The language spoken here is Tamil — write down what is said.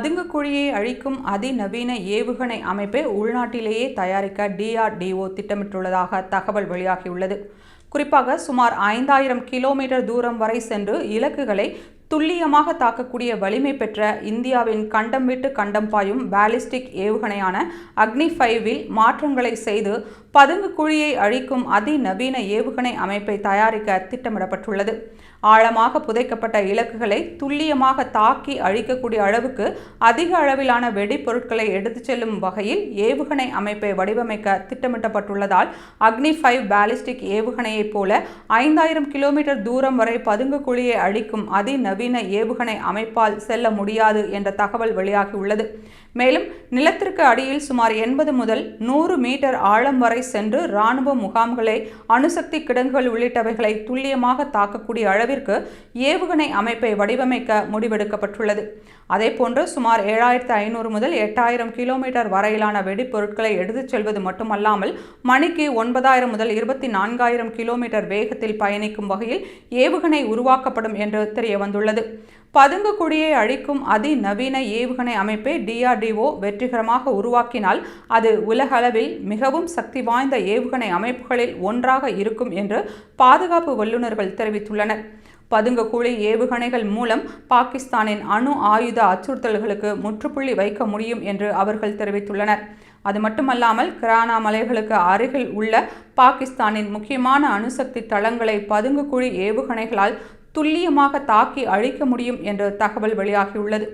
பதுங்கு குழியை அழிக்கும் அதிநவீன ஏவுகணை அமைப்பை உள்நாட்டிலேயே தயாரிக்க டிஆர்டிஓ திட்டமிட்டுள்ளதாக தகவல் வெளியாகியுள்ளது. குறிப்பாக சுமார் ஐந்தாயிரம் கிலோமீட்டர் தூரம் வரை சென்று இலக்குகளை துல்லியமாக தாக்கக்கூடிய வலிமை பெற்ற இந்தியாவின் கண்டம் விட்டு கண்டம் பாயும் பேலிஸ்டிக் ஏவுகணையான அக்னி ஃபைவில் மாற்றங்களை செய்து பதுங்கு குழியை அழிக்கும் அதிநவீன ஏவுகணை அமைப்பை தயாரிக்க திட்டமிடப்பட்டுள்ளது. ஆழமாக புதைக்கப்பட்ட இலக்குகளை துல்லியமாக தாக்கி அழிக்கக்கூடிய அளவுக்கு அதிக அளவிலான வெடிப்பொருட்களை எடுத்துச் செல்லும் வகையில் ஏவுகணை அமைப்பை வடிவமைக்க திட்டமிட்டப்பட்டுள்ளதால் அக்னி ஃபைவ் பேலிஸ்டிக் ஏவுகணையைப் போல ஐந்தாயிரம் கிலோமீட்டர் தூரம் வரை பதுங்கு குழியை அழிக்கும் அதிநவீன நவீன ஏவுகணை அமைப்பால் செல்ல முடியாது என்ற தகவல் வெளியாகியுள்ளது. மேலும் நிலத்திற்கு அடியில் சுமார் எண்பது முதல் நூறு மீட்டர் ஆழம் வரை சென்று இராணுவ முகாம்களை அணுசக்தி கிடங்குகள் உள்ளிட்டவைகளை துல்லியமாக தாக்கக்கூடிய அளவிற்கு ஏவுகணை அமைப்பை வடிவமைக்க முடிவெடுக்கப்பட்டுள்ளது. அதேபோன்று சுமார் ஏழாயிரத்து ஐநூறு முதல் எட்டாயிரம் கிலோமீட்டர் வரையிலான வெடிப்பொருட்களை எடுத்துச் செல்வது மட்டுமல்லாமல் மணிக்கு ஒன்பதாயிரம் முதல் இருபத்தி நான்காயிரம் கிலோமீட்டர் வேகத்தில் பயணிக்கும் வகையில் ஏவுகணை உருவாக்கப்படும் என்று தெரிய வந்துள்ளது உள்ளது. பதுங்குக்குடியை அழிக்கும் அதிநவீன ஏவுகணை அமைப்பை டிஆர்டிஓ வெற்றிகரமாக உருவாக்கினால் அது உலகளவில் மிகவும் சக்தி வாய்ந்த ஏவுகணை அமைப்புகளில் ஒன்றாக இருக்கும் என்று பாதுகாப்பு வல்லுநர்கள் தெரிவித்துள்ளனர். பதுங்கக்குழி ஏவுகணைகள் மூலம் பாகிஸ்தானின் அணு ஆயுத அச்சுறுத்தல்களுக்கு முற்றுப்புள்ளி வைக்க முடியும் என்று அவர்கள் தெரிவித்துள்ளனர். அது மட்டுமல்லாமல் கிரானா மலைகளுக்கு அருகில் உள்ள பாகிஸ்தானின் முக்கியமான அணுசக்தி தளங்களை பதுங்குக்குழி ஏவுகணைகளால் துல்லியமாக தாக்கி அழிக்க முடியும் என்று தகவல் வெளியாகியுள்ளது.